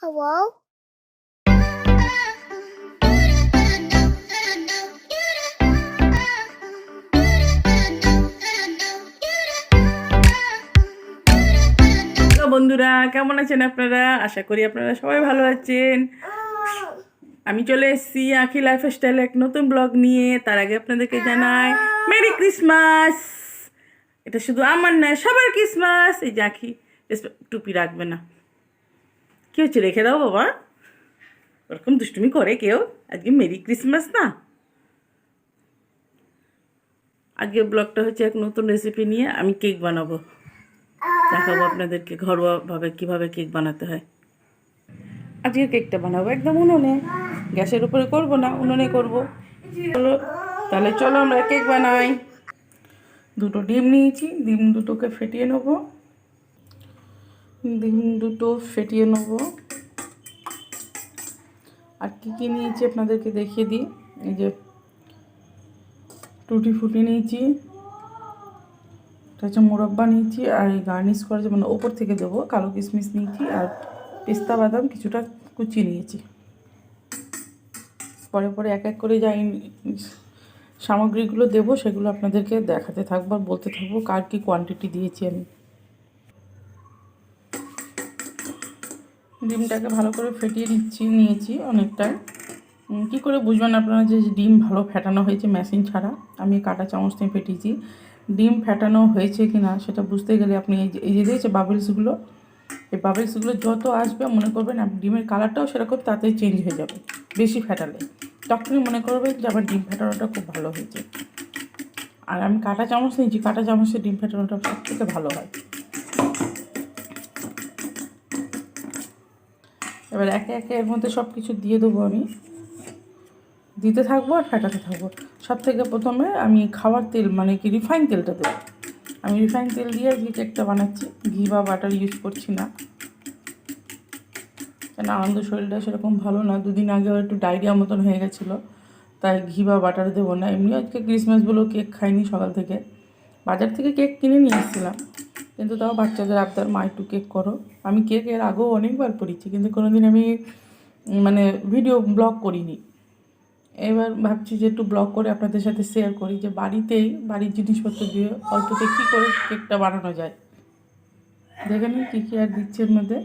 Hello? বন্ধুরা কেমন আছেন আপনারা? আশা করি আপনারা সবাই ভালো আছেন। আমি চলে এসেছি আখি লাইফস্টাইল এক নতুন ব্লগ নিয়ে। তার আগে আপনাদেরকে জানাই মেরি ক্রিসমাস এটা শুধু আমার নয় সবার ক্রিসমাস এই যে আখি টুপি রাখবে না। কি হচ্ছে রেখে দাও বাবা। ওরকম দুষ্টুমি করে কেউ। আজকে মেরি ক্রিসমাস না। আজকে ব্লগটা হচ্ছে এক নতুন রেসিপি নিয়ে আমি কেক বানাবো। দেখাবো আপনাদেরকে ঘরোয়াভাবে কীভাবে কেক বানাতে হয়। আজকে কেকটা বানাবো একদম উনুনে। গ্যাসের উপরে করব না, উনুনে করব। চলো, তাহলে চলো আমরা কেক বানাই। দুটো ডিম নিয়েছি, ডিম দুটোকে ফেটিয়ে নেব। ডিম দুটো ফেটিয়ে নেব। আর কী কী নিয়েছি আপনাদেরকে দেখিয়ে দিই। এই যে টুটি ফুটি নিয়েছি, এটা হচ্ছে মোরব্বা নিয়েছি, আর এই গার্নিশ করা যে মানে ওপর থেকে দেবো, কালো কিশমিশ নিয়েছি, আর পেস্তা বাদাম কিছুটা কুচি নিয়েছি। পরে পরে এক এক করে যা ইন- সামগ্রীগুলো দেবো, সেগুলো আপনাদেরকে দেখাতে থাকব আর বলতে থাকব কার কী কোয়ান্টিটি দিয়েছি আমি। ডিমটাকে ভালো করে ফেটিয়ে দিচ্ছি, নিয়েছি অনেকটা। কী করে বুঝবেন আপনারা যে ডিম ভালো ফেটানো হয়েছে মেশিন ছাড়া? আমি কাটা চামচ নিয়ে ফেটিয়েছি। ডিম ফেটানো হয়েছে কি না সেটা বুঝতে গেলে আপনি এই যে দিয়েছে বাবলসগুলো এই বাবলসগুলো যত আসবে মনে করবেন আপনি ডিমের কালারটাও সেরকম তাতেই চেঞ্জ হয়ে যাবে, বেশি ফেটালে। তখনই মনে করবেন যে আমার ডিম ফেটানোটা খুব ভালো হয়েছে। আর আমি কাটা চামচ নিয়েছি, কাটা চামচে ডিম ফেটানোটা সব থেকে ভালো হয়। এবার একে একে এর মধ্যে সব কিছু দিয়ে দেবো আমি। দিতে থাকব আর ফেটাতে থাকব। সব থেকে প্রথমে আমি খাওয়ার তেল মানে কি রিফাইন তেলটা দেবো। আমি রিফাইন তেল দিয়ে আজকে কেকটা বানাচ্ছি। ঘি বা বাটার ইউজ করছি না। কেন, আনন্দ শরীরটা সেরকম ভালো না। দুদিন আগেও একটু ডায়রিয়া মতন হয়ে গেছিল। তাই ঘি বা বাটার দেবো না। এমনি আজকে ক্রিসমাস বলেও কেক খাইনি সকাল থেকে। বাজার থেকে কেক কিনে নিয়ে এসেছিলাম। কিন্তু তাও বাচ্চাদের আবদার, মা, একটু কেক করো। আমি কেক এর আগেও অনেকবার করেছি কিন্তু কোনোদিন আমি মানে ভিডিও ব্লগ করিনি। এবার ভাবছি যে একটু ব্লগ করে আপনাদের সাথে শেয়ার করি যে বাড়িতেই বাড়ির জিনিসপত্র দিয়ে অল্পতে কী করে কেকটা বানানো যায়। দেখে নিন কী কী আর দিচ্ছে এর মধ্যে।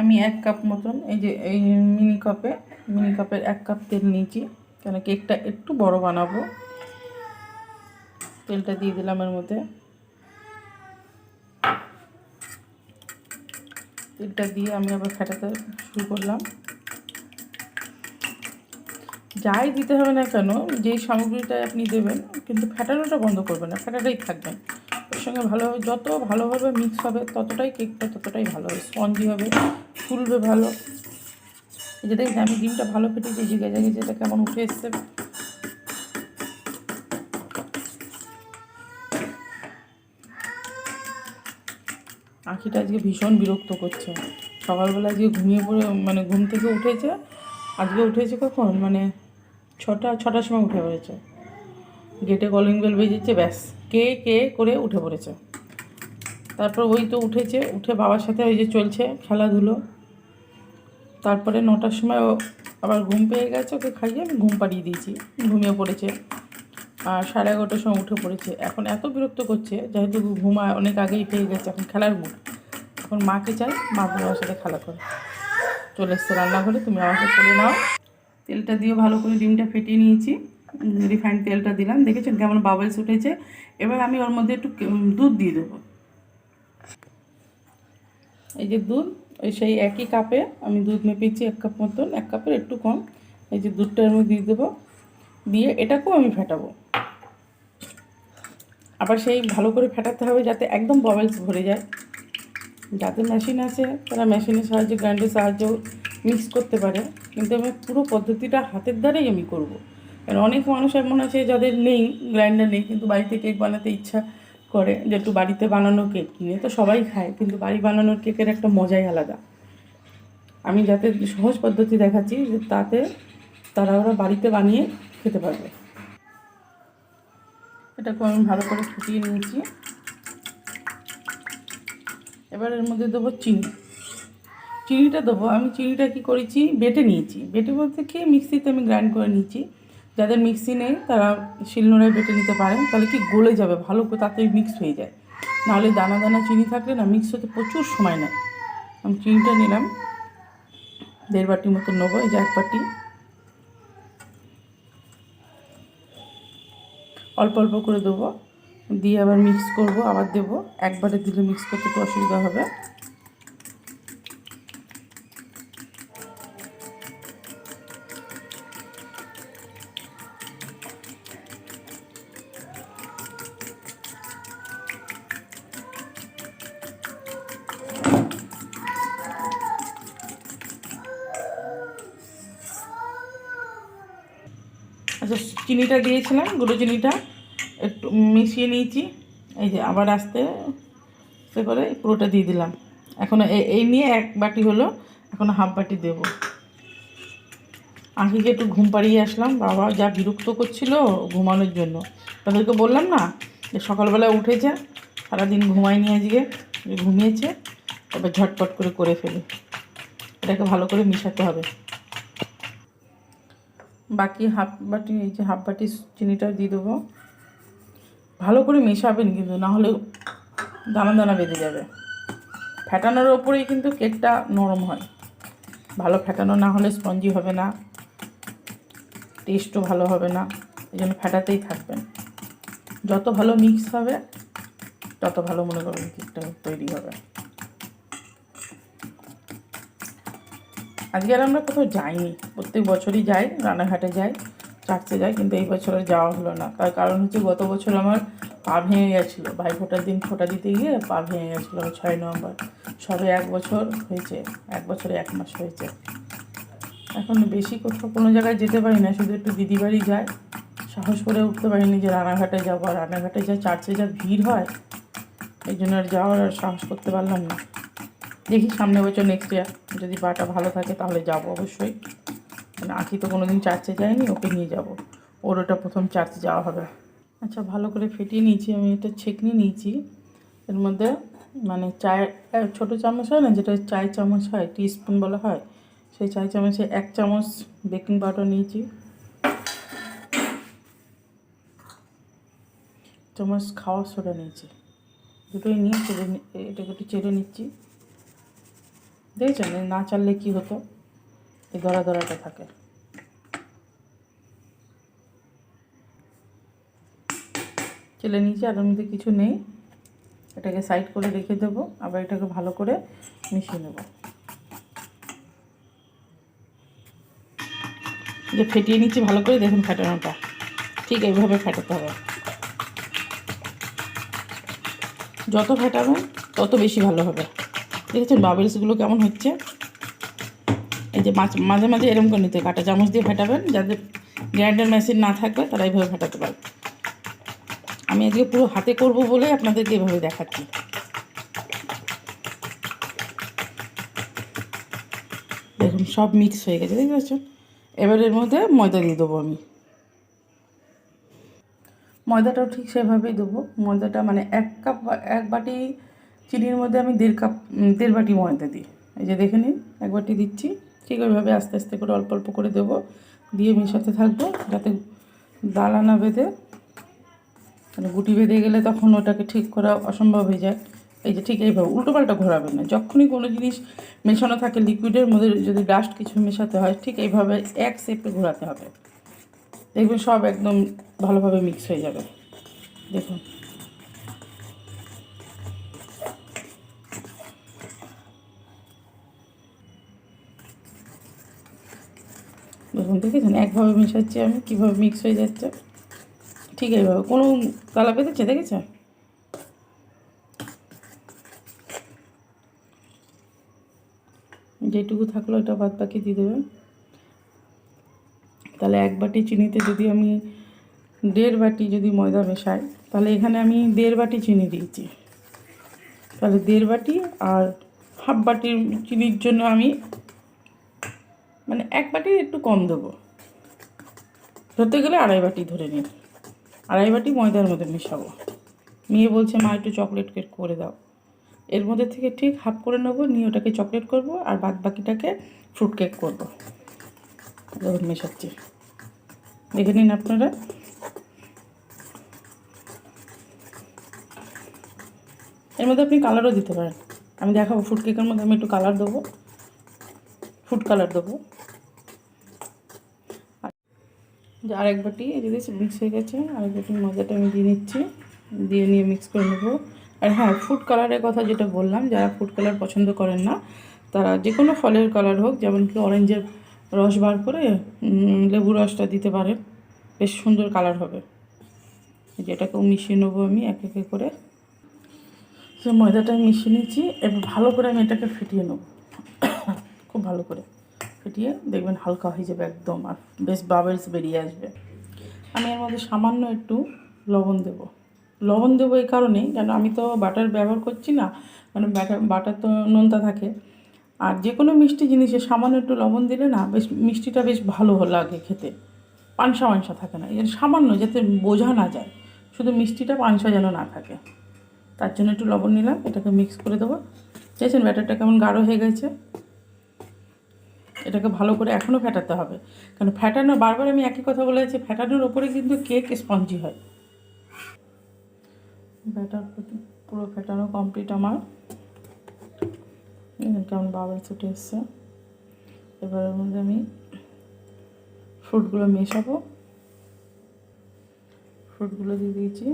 আমি এক কাপ মতন, এই যে, এই মিনি কাপে মিনি কাপের এক কাপ তেল নিয়েছি, কেন কেকটা একটু বড় বানাবো। তেলটা দিয়ে দিলাম এর মধ্যে। তেলটা দিয়ে আমি আবার ফেটাতে শুরু করলাম। যাই দিতে হবে না কেন, যেই সামগ্রীটা আপনি দেবেন, কিন্তু ফেটানোটা বন্ধ করবেন না ফেটাটাই থাকবেন ওর সঙ্গে ভালোভাবে, যত ভালোভাবে মিক্স হবে, ততটাই কেকটা ততটাই ভালো হবে। স্পঞ্জি হবে, ফুলবে ভালো। এই যে দেখছি আমি ডিমটা ভালো ফেটেছি যে গেজে এটা কেমন উঠে এসছে। আঁখিটা আজকে ভীষণ বিরক্ত করছে। সকালবেলা আজকে ঘুমিয়ে পড়ে মানে ঘুম থেকে উঠেছে। আজকে উঠেছে কখন? মানে ছটা, ছটার সময় উঠে পড়েছে। গেটে কলিং বেল বেজেছে, ব্যাস। কে কে করে উঠে পড়েছে। তারপর ওই তো উঠেছে, উঠে বাবার সাথে ওই যে চলছে খেলাধুলো। তারপরে নটার সময় আবার ঘুম পেয়ে গেছে, ওকে খাইয়ে আমি ঘুম পাড়িয়ে দিয়েছি। ঘুমিয়ে পড়েছে। সাড়ে এগারোটার সময় উঠে পড়েছে। এখন এত বিরক্ত করছে, যেহেতু ঘুমায়, অনেক আগেই পেয়ে গেছে, এখন খেলার মুড এখন মাকে চাই, মা বাবার সাথে খেলা করে। চলে এসছে রান্নাঘরে, তুমি আমাকে করে নাও। তেলটা দিয়ে ভালো করে ডিমটা ফেটিয়ে নিয়েছি। রিফাইন তেলটা দিলাম। দেখেছেন কেমন বাবলস উঠেছে? এবার আমি ওর মধ্যে একটু দুধ দিয়ে দেবো। এই যে দুধ, ওই সেই একই কাপে আমি দুধ মেপেছি এক কাপ মতন, এক কাপের একটু কম। এই যে দুধটা মধ্যে দিয়ে দেবো। দিয়ে এটাকেও আমি ফেটাবো। আবার সেই ভালো করে ফেটাতে হবে যাতে একদম ববেলস ভরে যায়। যাদের মেশিন আছে, তারা মেশিনের সাহায্যে গ্রাইন্ডের সাহায্যেও মিক্স করতে পারে। কিন্তু আমি পুরো পদ্ধতিটা হাতের দ্বারাই আমি করব। কারণ অনেক মানুষ এমন আছে যাদের নেই গ্রাইন্ডার নেই, কিন্তু বাড়িতে কেক বানাতে ইচ্ছা করে যে একটু বাড়িতে বানানো কেক কিনে। তো সবাই খায়, কিন্তু বাড়ি বানানোর কেকের একটা মজাই আলাদা। আমি যাতে সহজ পদ্ধতি দেখাচ্ছি যে তাতে তারা ওরা বাড়িতে বানিয়ে খেতে পারবে। এটাকে আমি ভালো করে ফুটিয়ে নিয়েছি। এবার এর মধ্যে দেবো চিনি। চিনিটা দেবো। আমি চিনিটা কি করেছি? বেটে নিয়েছি। বেটে বলতে কি, মিক্সিতে আমি গ্রাইন্ড করে নিয়েছি। যাদের মিক্সি নেই, তারা শিলনোড়ায় বেটে নিতে পারেন। তাহলে কি গলে যাবে? ভালো করে তাড়াতাড়ি মিক্স হয়ে যায়। নাহলে দানা দানা চিনি থাকলে না মিক্স হতে প্রচুর সময় নেয়। আমি চিনিটা নিলাম। দেড় বাটির মতো নেব। এই যে এক বাটি। অল্প অল্প করে দেবো। দিয়ে আবার মিক্স করব, আবার দেবো। একবারে দিলে মিক্স করতে একটু অসুবিধা হবে। আচ্ছা চিনিটা দিয়েছিলাম, গুঁড়ো চিনিটা। একটু মিশিয়ে নিয়েছি। এই যে আবার আস্তে আস্তে করে পুরোটা দিয়ে দিলাম। এখন এই নিয়ে এক বাটি হলো, এখন হাফ বাটি দেবো। আঁকিকে একটু ঘুম পাড়িয়ে আসলাম। বাবা যা বিরক্ত করছিল ঘুমানোর জন্য। তাদেরকে বললাম না যে সকালবেলা উঠেছে, সারাদিন ঘুমায়নি আজকে ঘুমিয়েছে, এবার ঝটপট করে করে ফেলি। এটাকে ভালো করে মিশাতে হবে। বাকি হাফ বাটি, এই যে হাফ বাটি চিনিটা দিয়ে দেবো। ভালো করে মেশাবেন কিন্তু, না হলে দানা দানা বেঁধে যাবে। ফ্যাটানোর ওপরেই কিন্তু কেকটা নরম হয়। ভালো ফ্যাটানো না হলে স্পঞ্জি হবে না, টেস্টও ভালো হবে না, এই জন্য ফ্যাটাতেই থাকবেন। যত ভালো মিক্স হবে, তত ভালো মনে করবেন কেকটা তৈরি হবে। আজকে আর আমরা কোথাও যাইনি। প্রত্যেক বছরই যাই, রানাঘাটে যাই। চার্চে যায় কিন্তু এই বছর যাওয়া হলো না। তার কারণ হচ্ছে গত বছর আমার পা ভেঙে গেছিল। ভাই ফোটার দিন ফোটা দিতে গিয়ে পা ভেঙে গেছিল ছয় নভেম্বর সবে এক বছর হয়েছে, এক বছরে এক মাস হয়েছে। এখন বেশি কোথাও কোনো জায়গায় যেতে পারি না, শুধু একটু দিদি বাড়ি যায় সাহস করে উঠতে পারিনি যে রানাঘাটে যাব। আর রানাঘাটে যা চার্চে যা ভিড় হয়, এই জন্য আর যাওয়ার আর সাহস করতে পারলাম না। দেখি সামনে বছর নেক্সট ইয়ার যদি পাটা ভালো থাকে তাহলে যাব অবশ্যই। মানে আঁকি তো কোনো দিন চার্চে যায়নি ওকে নিয়ে যাব। ওর ওটা প্রথম চার্চে যাওয়া হবে। আচ্ছা ভালো করে ফেটিয়ে নিয়েছি, আমি এটা ছেঁকনি নিয়েছি। এর মধ্যে মানে চায়ের ছোটো চামচ হয় না, যেটা চায়ের চামচ হয়, টিস্পুন বলা হয়, সেই চায় চামচে এক চামচ বেকিং পাউডার নিয়েছি। চামচ খাওয়ার সোডা নিয়েছি। দুটোই নিয়ে চেড়ে এটাকে একটু চেড়ে নিচ্ছি। দেখেছেন? না চাললে কি হতো? এই দরা দরাটা থাকে। চেলে নিয়েছি আর মধ্যে কিছু নেই। এটাকে সাইড করে রেখে দেবো, আবার এটাকে ভালো করে মিশিয়ে নেব। যে ফেটিয়ে নিচ্ছি, ভালো করে দেখুন ফাটানোটা। ঠিক এইভাবে ফাটাতে হবে। যত ফাটাবেন, তত বেশি ভালো হবে। দেখেছেন বাবেলসগুলো কেমন হচ্ছে? যে মাঝে মাঝে এরকম করে নিতে। কাঁটা চামচ দিয়ে ফাটাবেন যাদের গ্রাইন্ডার মেশিন না থাকবে, তারা এইভাবে ফাটাতে পারবে। আমি আজকে পুরো হাতে করব বলে আপনাদেরকে এভাবে দেখাচ্ছি। দেখুন, সব মিক্স হয়ে গেছে, দেখতে পাচ্ছেন? এবার এর মধ্যে ময়দা দিয়ে দেবো আমি। ময়দাটাও ঠিক সেভাবেই দেবো। ময়দাটা মানে এক কাপ এক বাটি চিনির মধ্যে আমি দেড় কাপ দেড় বাটি ময়দা দিই। এই যে দেখে নিন, এক বাটি দিচ্ছি। ঠিক ওইভাবে আস্তে আস্তে করে অল্প অল্প করে দেবো। দিয়ে মেশাতে থাকব, যাতে দালা না বেঁধে মানে গুটি বেঁধে গেলে তখন ওটাকে ঠিক করা অসম্ভব হয়ে যায়। এই যে ঠিক এইভাবে উল্টোপাল্টা ঘোরাবেন না। যখনই কোনো জিনিস মেশানো থাকে লিকুইডের মধ্যে, যদি ডাস্ট কিছু মেশাতে হয়, ঠিক এইভাবে এক সেপে ঘোরাতে হবে। দেখবেন সব একদম ভালোভাবে মিক্স হয়ে যাবে। দেখুন। দেখুন দেখেছেন? একভাবে মেশাচ্ছি আমি, কীভাবে মিক্স হয়ে যাচ্ছে? ঠিক এইভাবে কোনো তালা পেতেছে? দেখেছেন যেটুকু থাকল ওটা বাদ বাকি দিয়ে দেবেন তাহলে এক বাটি চিনিতে যদি আমি দেড় বাটি যদি ময়দা মেশাই, তাহলে এখানে আমি দেড় বাটি চিনি দিয়েছি। তাহলে দেড় বাটি আর হাফ বাটির চিনির জন্য আমি মানে এক বাটির একটু কম দেবো। ধরতে গেলে আড়াই বাটি ধরে নিন। আড়াই বাটি ময়দার মধ্যে মেশাবো। মেয়ে বলছে, মা, একটু চকলেট কেক করে দাও। এর মধ্যে থেকে ঠিক হাফ করে নেব, নিয়ে ওটাকে চকলেট করব আর বাদ বাকিটাকে ফ্রুট কেক করব। দেখুন মেশাচ্ছি। দেখে নিন আপনারা। এর মধ্যে আপনি কালারও দিতে পারেন। আমি দেখাবো ফুড কেকের মধ্যে, আমি একটু কালার দেবো। ফুড কালার দেবো যে আরেক বাটি যদি মিক্স হয়ে গেছে। আরেক বাটি মজাটা আমি দিয়ে নিচ্ছি। দিয়ে নিয়ে মিক্স করে নেব। আর হ্যাঁ ফুড কালারের কথা যেটা বললাম, যারা ফুড কালার পছন্দ করেন না, তারা যে কোনো ফলের কালার হোক, যেমন কি অরেঞ্জের রস বার করে লেবু রসটা দিতে পারেন। বেশ সুন্দর কালার হবে। যেটাকেও মিশিয়ে নেব আমি এক একে করে। তো ময়দাটা মিশিয়ে নিচ্ছি। এবার ভালো করে আমি এটাকে ফিটিয়ে নেব। খুব ভালো করে। ফেটিয়ে দেখবেন হালকা হয়ে যাবে একদম আর বেশ বাবেলস বেরিয়ে আসবে। আমি এর মধ্যে সামান্য একটু লবণ দেব। লবণ দেবো এই কারণেই, কেন আমি তো বাটার ব্যবহার করছি না মানে বাটার বাটার তো নোনতা থাকে। আর যে কোনো মিষ্টি জিনিসে সামান্য একটু লবণ দিলে না, বেশ মিষ্টিটা বেশ ভালো লাগে খেতে। পানসা মানসা থাকে না, এর সামান্য যাতে বোঝা না যায়, শুধু মিষ্টিটা পানসা যেন না থাকে। তার জন্য একটু লবণ নিলাম, এটাকে মিক্স করে দেবো। চাইছেন ব্যাটারটা কেমন গাঢ় হয়ে গেছে? এটাকে ভালো করে এখনও ফেটাতে হবে। কারণ ফ্যাটানো বারবার আমি একই কথা বলেছি ফ্যাটানোর ওপরে কিন্তু কেক স্পঞ্জি হয়। ব্যাটার পুরো ফেটানো কমপ্লিট আমার। কেমন বাবল ছুটে এসছে। এবার এর মধ্যে আমি ফ্রুটগুলো মেশাবো। ফ্রুটগুলো দিয়ে দিয়েছি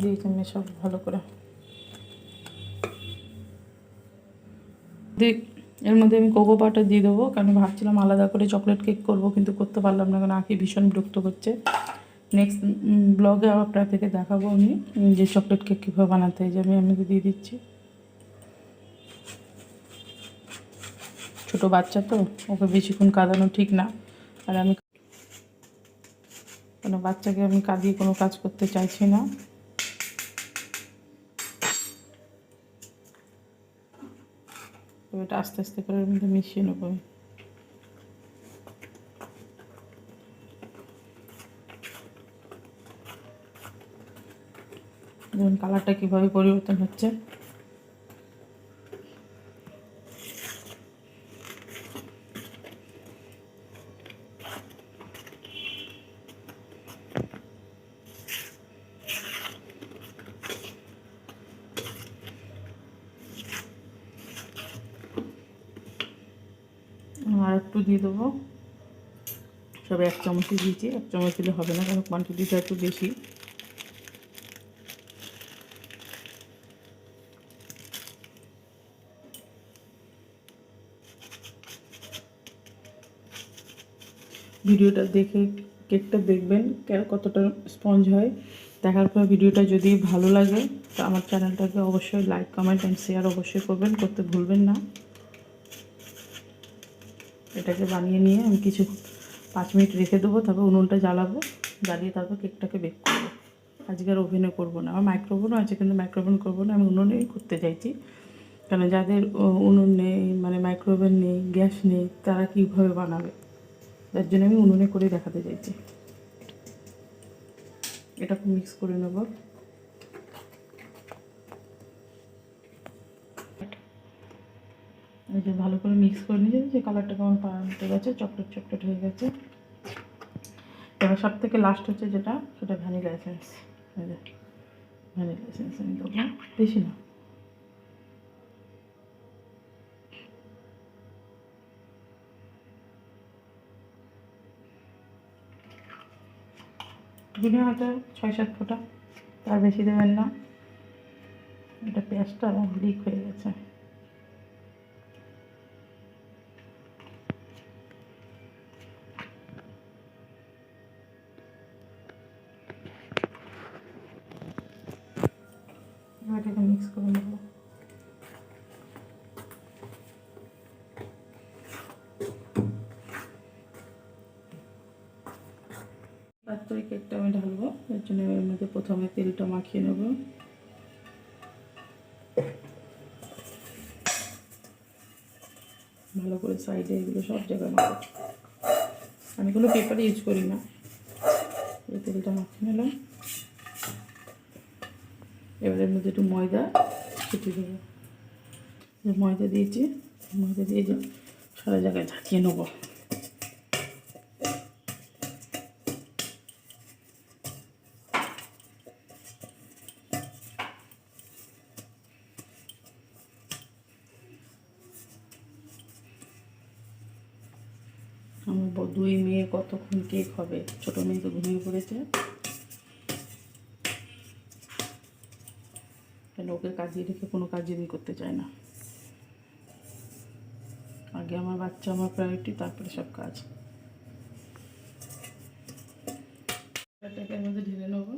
দিয়েছি মেশাবো ভালো করে। দেখ এর মধ্যে আমি কোকো পাউডার দিয়ে দেবো, কারণ ভাবছিলাম আলাদা করে চকলেট কেক করব, কিন্তু করতে পারলাম না, কারণ আঁকি ভীষণ বিরক্ত করছে। নেক্সট ব্লগে আপনার থেকে দেখাবো আমি যে চকলেট কেক কীভাবে বানাতে হয়, যে আমি আমি দিয়ে দিচ্ছি। ছোট বাচ্চা তো, ওকে বেশিক্ষণ কাঁদানো ঠিক না। আর আমি কোনো বাচ্চাকে আমি কাঁদিয়ে কোনো কাজ করতে চাইছি না। তো এটা আস্তে আস্তে করে কিন্তু মিশিয়ে নেব আমি। কালারটা কীভাবে পরিবর্তন হচ্ছে আর একটু দিয়ে দেবো। সব এক চামচই দিয়েছি, এক চামচ দিলে হবে না, কারণ কোয়ান্টিটিটা একটু বেশি। ভিডিওটা দেখে কেকটা দেখবেন কতটা স্পঞ্জ হয়। দেখার পর ভিডিওটা যদি ভালো লাগে, তো আমার চ্যানেলটাকে অবশ্যই লাইক কমেন্ট অ্যান্ড শেয়ার অবশ্যই করবেন, করতে ভুলবেন না। এটাকে বানিয়ে নিয়ে আমি কিছু পাঁচ মিনিট রেখে দেবো, তারপর উনুনটা জ্বালাবো, জ্বালিয়ে তারপর কেকটাকে বেক করব। আজকে আর ওভেনে করব না, আমার মাইক্রোওভেনও আছে কিন্তু মাইক্রোওভেন করব না, আমি উনুনেই করতে চাইছি। কেন যাদের উনুন নেই মানে মাইক্রোওভেন নেই, গ্যাস নেই, তারা কীভাবে বানাবে? যার জন্য আমি উনুনে করে দেখাতে চাইছি। এটাকে মিক্স করে নেব। এই ভালো করে মিক্স করে নিয়েছি যে কালারটা কেমন পাল্টে গেছে চকলেট চকলেট হয়ে গেছে। এবার সব থেকে লাস্ট হচ্ছে যেটা, সেটা ভ্যানিলা এসেন্স ভ্যানিলা এসেন্স আমি দেবো বেশি না। দিনে হয়তো ছয় সাত ফোঁটা, তার বেশি দেবেন না। এটা পেঁয়াজটা লিক হয়ে গেছে। তারপরে কেকটা আমি ঢালবো। এর জন্য এর মধ্যে প্রথমে তেলটা মাখিয়ে নেব। ভালো করে সাইডে এগুলো সব জায়গায় মাখো। আমি কোনো পেপার ইউজ করি না। এই তেলটা মাখিয়ে নিলাম। এবার এর মধ্যে একটু ময়দা ছিটিয়ে দেবো। ময়দা দিয়েছি। ময়দা দিয়ে সারা জায়গায় ঝাঁকিয়ে নেব। আমার দুই মেয়ে কতক্ষণ কেক হবে? ছোটো মেয়ে তো ঘুমিয়ে পড়েছে। কেন ওকে কাজে রেখে কোনো কাজই আমি করতে চাই না। আগে আমার বাচ্চা আমার প্রায়োরিটি তারপরে সব কাজ এটাকে এর মধ্যে ঢেলে নেব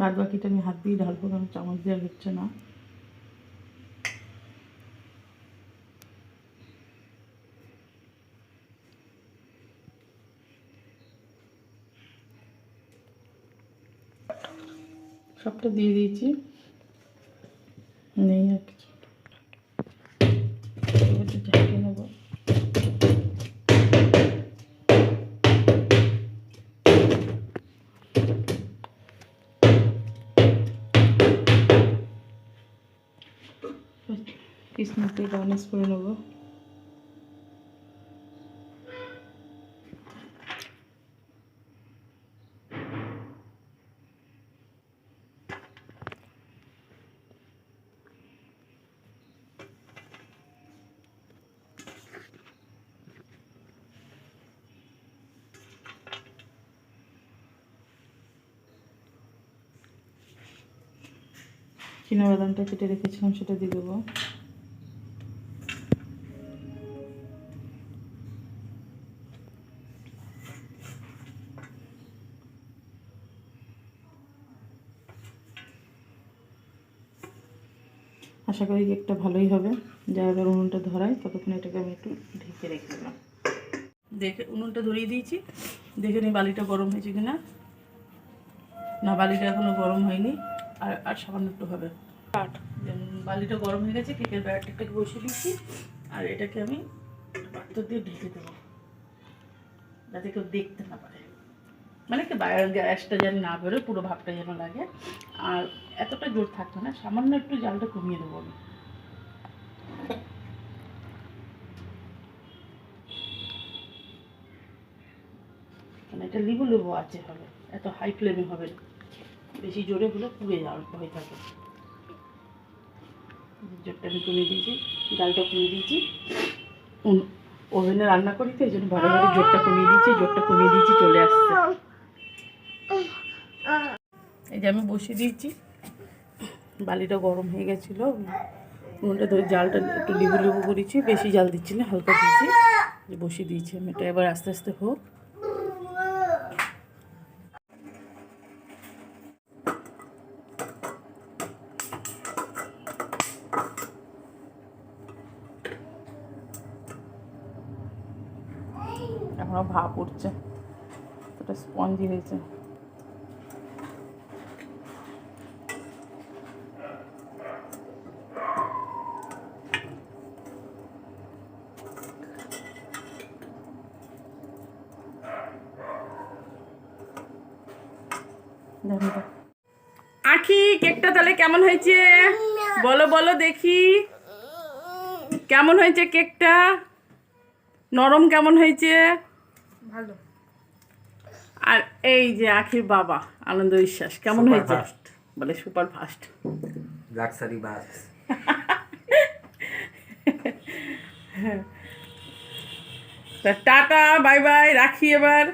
বাদ বাকিটা আমি হাত দিয়ে ঢালবো, কারণ চামচ আর হচ্ছে না। সবটা দিয়ে দিয়েছি। নেই দিয়ে গার্নিশ করে নেব। বাদামটা কেটে রেখেছিলাম সেটা দিয়ে দেবো। আশা করি কেকটা ভালোই হবে। যারা উনুনটা ধরায় ততক্ষণ এটাকে আমি একটু ঢেকে রেখে দিলাম। দেখে উনুনটা ধরিয়ে দিয়েছি। দেখে নিই বালিটা গরম হয়েছে কিনা। না বালিটা এখনও গরম হয়নি আর আর সামান্য একটু হবে। আট বালিটা গরম হয়ে গেছে কেকের ব্যাটারটাকে বসিয়ে দিচ্ছি আর এটাকে আমি পাত্র দিয়ে ঢেকে দেবো যাতে কেউ দেখতে না পারে। মানে কি গ্যাসটা যেন না বেরো পুরো ভাবটা যেন লাগে। আর এতটা জোর থাকতো না, সামান্য একটু জালটা কমিয়ে দেবো আমি। মানে এটা লিবু লিবু আছে হবে, এত হাই ফ্লেমে হবে। বেশি জোরে হলে পুড়ে যাওয়ার ভয় থাকে। জোরটা আমি কমিয়ে দিয়েছি ডালটা কমিয়ে দিয়েছি। ওভেনে রান্না করি তো এই জন্য ভালো ভালো জোরটা কমিয়ে দিয়েছি, জোরটা কমিয়ে দিয়েছি, চলে আসছে। এই যে আমি বসিয়ে দিয়েছি। বালিটা গরম হয়ে গেছিল। উনুনটা ধরে জালটা একটু লিবু লিবু করেছি, বেশি জাল দিচ্ছি না, হালকা দিয়েছি। বসিয়ে দিয়েছি আমি, এটা এবার আস্তে আস্তে হোক। এখনও ভাপ উঠছে স্পঞ্জি হয়েছে। আখি কেকটা তাহলে কেমন হয়েছে? বলো বলো দেখি। কেমন হয়েছে কেকটা? নরম কেমন হয়েছে? ভালো। আর এই যে আখির বাবা আনন্দ বিশ্বাস কেমন হয়েছে? বলে super fast luxury bus. Tata bye bye রাখি এবার।